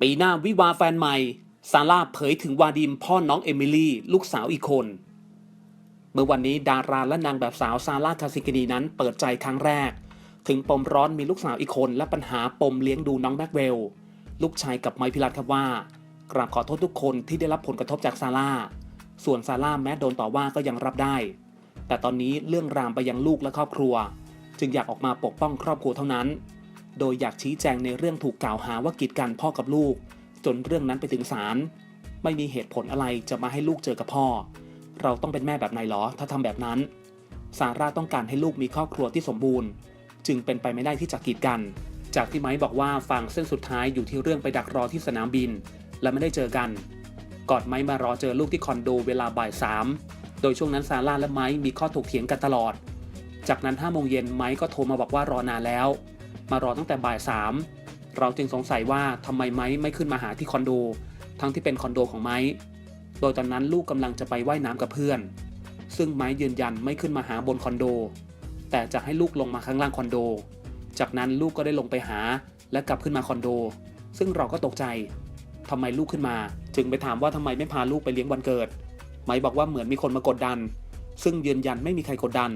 ปีหน้าวิวาแฟนใหม่ ซาร่าเผยถึงวาดิมพ่อน้องเอมิลี่ ลูกสาวอีกคน เมื่อวันนี้ดาราและนางแบบสาวซาร่าคาซิกินีนั้นเปิดใจครั้งแรก ถึงปมร้อนมีลูกสาวอีกคนและปัญหาปมเลี้ยงดูน้องแบ็กเวล ลูกชายกับไมพิรัตครับว่ากราบขอโทษทุกคนที่ได้รับผลกระทบจากซาร่าส่วนซาร่าแม้โดนต่อว่าก็ยังรับได้ แต่ตอนนี้เรื่องรามไปยังลูกและครอบครัว จึงอยากออกมาปกป้องครอบครัวเท่านั้น โดยอยากชี้แจงในเรื่องถูกกล่าวหาว่ากีดกันพ่อกับลูก จนเรื่องนั้นไปถึงศาลไม่มีเหตุผลอะไรจะมาให้ลูกเจอกับพ่อ เราต้องเป็นแม่แบบไหนหรอถ้าทำแบบนั้น ซาร่าต้องการให้ลูกมีครอบครัวที่สมบูรณ์ จึงเป็นไปไม่ได้ที่จะกีดกัน จากที่ไม้บอกว่าฝั่งเส้นสุดท้ายอยู่ที่เรื่องไปดักรอที่สนามบิน และไม่ได้เจอกันก่อนไม้มารอเจอลูกที่คอนโดเวลาบ่ายสามโดยช่วงนั้นซาร่าและไม้มีข้อถกเถียงกันตลอด จากนั้น5โมงเย็นไม้ก็โทรมาบอกว่ารอนานแล้ว มารอตั้งแต่บ่ายสามเราจึงสงสัยว่าทำไมไม้ไม่ขึ้นมาหาที่คอนโด ทั้งที่เป็นคอนโดของไม้ โดยตอนนั้นลูกกำลังจะไปไว่ายน้ำกับเพื่อน ซึ่งไม้ยืนยันไม่ขึ้นมาหาบนคอนโด แต่จะให้ลูกลงมาข้างล่างคอนโด จากนั้นลูกก็ได้ลงไปหาและกลับขึ้นมาคอนโด ซึ่งเราก็ตกใจทำไมลูกขึ้นมา จึงไปถามว่าทำไมไม่พาลูกไปเลี้ยงวันเกิด ไม้บอกว่าเหมือนมีคนมากดดัน ซึ่งยืนยันไม่มีใครกดดัน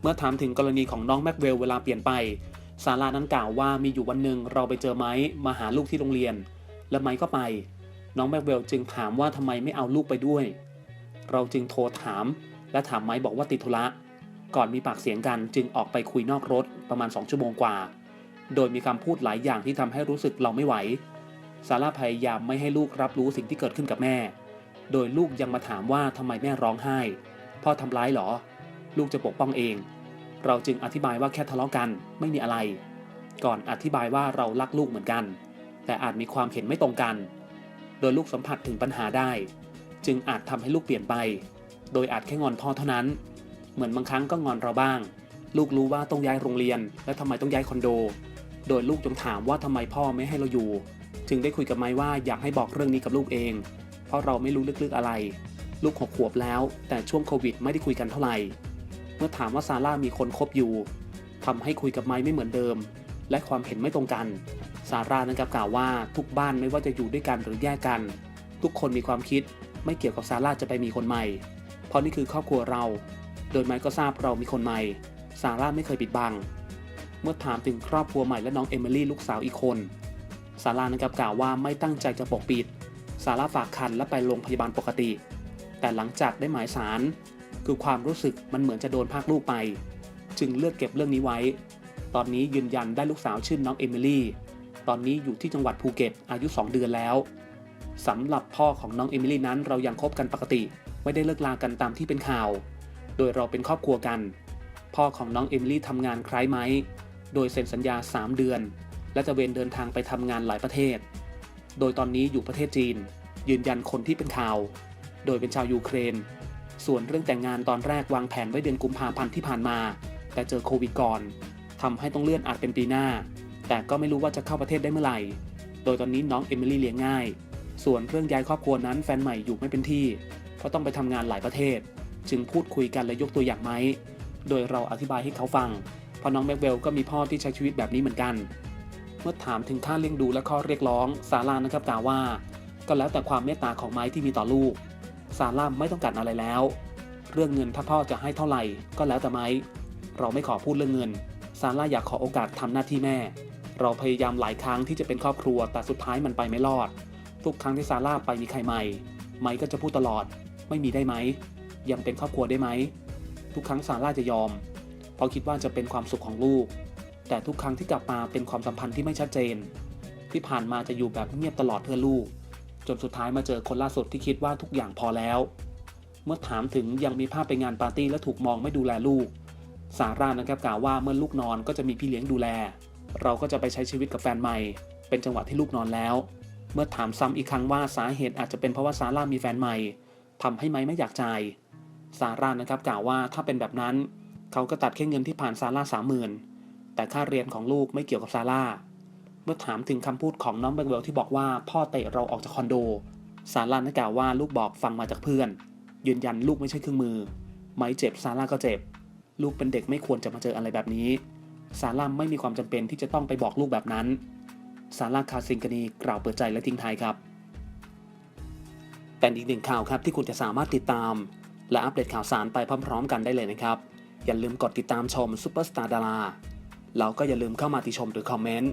เมื่อถามถึงกรณีของน้องแม็กเวลเวลาเปลี่ยนไป ซาร่านั้นกล่าวว่ามีอยู่วันหนึ่งเราไปเจอไม้มาหาลูกที่โรงเรียน และไม้ก็ไป น้องแม็กเวลจึงถามว่าทำไมไม่เอาลูกไปด้วย เราจึงโทรถาม และถามไม้บอกว่าติดธุระ ก่อนมีปากเสียงกันจึงออกไปคุยนอกรถประมาณ 2 ชั่วโมงกว่า โดยมีคำพูดหลายอย่างที่ทำให้รู้สึกเราไม่ไหว ซาร่าพยายามไม่ให้ลูกรับรู้สิ่งที่เกิดขึ้นกับแม่ โดยลูกยังมาถามว่าทำไมแม่ร้องไห้ พ่อทำร้ายหรอ ลูกจะปกป้องเอง เราจึงอธิบายว่าแค่ทะเลาะกันไม่มีอะไร ก่อนอธิบายว่าเรารักลูกเหมือนกัน แต่อาจมีความเห็นไม่ตรงกัน โดยลูกสัมผัสถึงปัญหาได้ จึงอาจทำให้ลูกเปลี่ยนไป โดยอาจแค่งอนพ่อเท่านั้น เหมือนบางครั้งก็งอนเราบ้าง ลูกรู้ว่าต้องย้ายโรงเรียน และทำไมต้องย้ายคอนโด โดยลูกจงถามว่าทำไมพ่อไม่ให้เราอยู่ จึงได้คุยกับไม้ว่าอยากให้บอกเรื่องนี้กับลูกเอง เพราะเราไม่รู้ลึกๆอะไร ลูกหกขวบแล้ว แต่ช่วงโควิดไม่ได้คุยกันเท่าไหร่ เมื่อถามว่าซาร่ามีคนคบอยู่ทำให้คุยกับไม้ไม่เหมือนเดิม และความเห็นไม่ตรงกัน ซาร่านั้นกล่าวว่าทุกบ้านไม่ว่าจะอยู่ด้วยกันหรือแยกกัน ทุกคนมีความคิดไม่เกี่ยวกับซาร่าจะไปมีคนใหม่ เพราะนี่คือครอบครัวเรา โดยไม้ก็ทราบเรามีคนใหม่ ซาร่าไม่เคยปิดบัง เมื่อถามถึงครอบครัวใหม่และน้องเอมิลี่ลูกสาวอีกคน ซาร่านั้นกล่าวว่าไม่ตั้งใจจะปกปิด ซาร่าฝากคันและไปโรงพยาบาลปกติ แต่หลังจากได้หมายสาร คือความรู้สึกมันเหมือนจะโดนพากลูกไป จึงเลือกเก็บเรื่องนี้ไว้ ตอนนี้ยืนยันได้ลูกสาวชื่อน้องเอมิลี่ตอนนี้อยู่ที่จังหวัดภูเก็ตอายุ 2 เดือนแล้วสำหรับพ่อของน้องเอมิลี่นั้นเรายังคบกันปกติ ไม่ได้เลิกลากันตามที่เป็นข่าว โดยเราเป็นครอบครัวกัน พ่อของน้องเอมิลี่ทำงานคล้ายไหม โดยเซ็นสัญญา 3 เดือน และจะเวนเดินทางไปทำงานหลายประเทศ โดยตอนนี้อยู่ประเทศจีน ยืนยันคนที่เป็นข่าว โดยเป็นชาวยูเครน ส่วนเรื่องแต่งงานตอนแรกวางแผนไว้เดือนกุมภาพันธ์ที่ผ่านมา แต่เจอโควิดก่อนทำให้ต้องเลื่อนอาจเป็นปีหน้า แต่ก็ไม่รู้ว่าจะเข้าประเทศได้เมื่อไหร่ โดยตอนนี้น้องเอมิลี่เลี้ยงง่าย ส่วนเรื่องย้ายครอบครัวนั้นแฟนใหม่อยู่ไม่เป็นที่ เพราะต้องไปทำงานหลายประเทศ จึงพูดคุยกันและยกตัวอย่างไหม โดยเราอธิบายให้เขาฟัง เพราะน้องแม็กเวลก็มีพ่อที่ใช้ชีวิตแบบนี้เหมือนกัน เมื่อถามถึงค่าเลี้ยงดูและข้อเรียกร้องซารานะครับกล่าวว่า ก็แล้วแต่ความเมตตาของไม้ที่มีต่อลูก ซาร่าไม่ต้องการอะไรแล้ว เรื่องเงินถ้าพ่อจะให้เท่าไหร่ก็แล้วแต่ไม้เราไม่ขอพูดเรื่องเงิน ซาร่าอยากขอโอกาสทำหน้าที่แม่ เราพยายามหลายครั้งที่จะเป็นครอบครัวแต่สุดท้ายมันไปไม่รอด ทุกครั้งที่ซาร่าไปมีใครใหม่ ไม้ก็จะพูดตลอด ไม่มีได้ไหม ยังเป็นครอบครัวได้ไหม ทุกครั้งซาร่าจะยอม เพราะคิดว่าจะเป็นความสุขของลูก แต่ทุกครั้งที่กลับมาเป็นความสัมพันธ์ที่ไม่ชัดเจน ที่ผ่านมาจะอยู่แบบเงียบตลอดเพื่อลูก จนสุดท้ายมาเจอคนล่าสุดที่คิดว่าทุกอย่างพอแล้ว เมื่อถามถึงยังมีภาพไปงานปาร์ตี้และถูกมองไม่ดูแลลูก ซาร่านะครับกล่าวว่าเมื่อลูกนอนก็จะมีพี่เลี้ยงดูแล เราก็จะไปใช้ชีวิตกับแฟนใหม่ เป็นจังหวะที่ลูกนอนแล้ว เมื่อถามซ้ำอีกครั้งว่าสาเหตุอาจจะเป็นเพราะว่าซาร่ามีแฟนใหม่ทำให้ไม้ไม่อยากจ่าย ซาร่านะครับกล่าวว่าถ้าเป็นแบบนั้น เขาก็ตัดแค่เงินที่ผ่านซาร่าสามหมื่นแต่ค่าเรียนของลูกไม่เกี่ยวกับซาร่า เมื่อถามถึงคำพูดของน้องแบงเวลที่บอกว่าพ่อเตะเราออกจากคอนโด ซาร่านั้กล่าวว่าลูกบอกฟังมาจากเพื่อน ยืนยันลูกไม่ใช่เครื่องมือ ไม้เจ็บซาร่าก็เจ็บ ลูกเป็นเด็กไม่ควรจะมาเจออะไรแบบนี้ ซาร่าไม่มีความจำเป็นที่จะต้องไปบอกลูกแบบนั้น ซาร่าคาซิงกานีกล่าวเปิดใจและทิ้งท้ายครับ เป็นอีกหนึ่งข่าวครับที่คุณจะสามารถติดตาม และอัปเดตข่าวสารไปพร้อมๆ กันได้เลยนะครับ อย่าลืมกดติดตามชมซูเปอร์สตาร์ดาราแล้วก็อย่าลืมเข้ามาติชมหรือคอมเมนต์